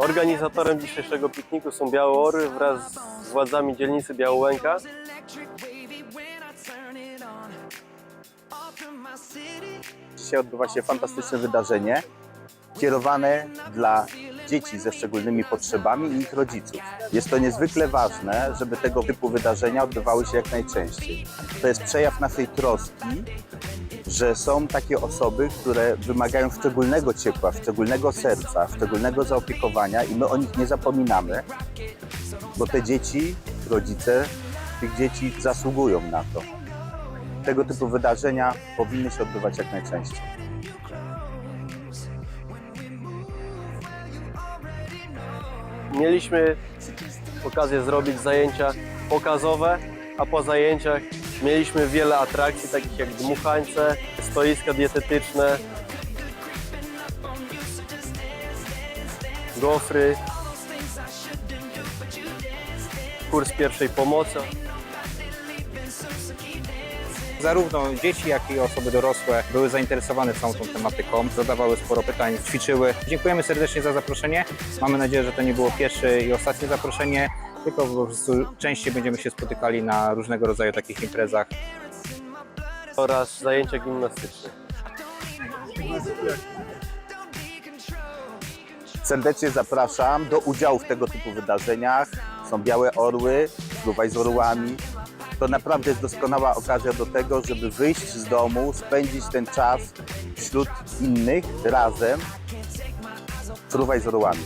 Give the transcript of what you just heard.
Organizatorem dzisiejszego pikniku są Białe Orły wraz z władzami dzielnicy Białołęka. Dzisiaj odbywa się fantastyczne wydarzenie kierowane dla dzieci ze szczególnymi potrzebami i ich rodziców. Jest to niezwykle ważne, żeby tego typu wydarzenia odbywały się jak najczęściej. To jest przejaw naszej troski, że są takie osoby, które wymagają szczególnego ciepła, szczególnego serca, szczególnego zaopiekowania i my o nich nie zapominamy, bo te dzieci, rodzice tych dzieci zasługują na to. Tego typu wydarzenia powinny się odbywać jak najczęściej. Mieliśmy okazję zrobić zajęcia pokazowe, a po zajęciach mieliśmy wiele atrakcji, takich jak dmuchańce, stoiska dietetyczne, gofry, kurs pierwszej pomocy. Zarówno dzieci, jak i osoby dorosłe były zainteresowane całą tą tematyką, zadawały sporo pytań, ćwiczyły. Dziękujemy serdecznie za zaproszenie. Mamy nadzieję, że to nie było pierwsze i ostatnie zaproszenie, tylko po prostu częściej będziemy się spotykali na różnego rodzaju takich imprezach. oraz zajęcia gimnastyczne. Serdecznie zapraszam do udziału w tego typu wydarzeniach. Są białe orły, fruwaj z orłami. To naprawdę jest doskonała okazja do tego, żeby wyjść z domu, spędzić ten czas wśród innych razem. Fruwaj z orłami.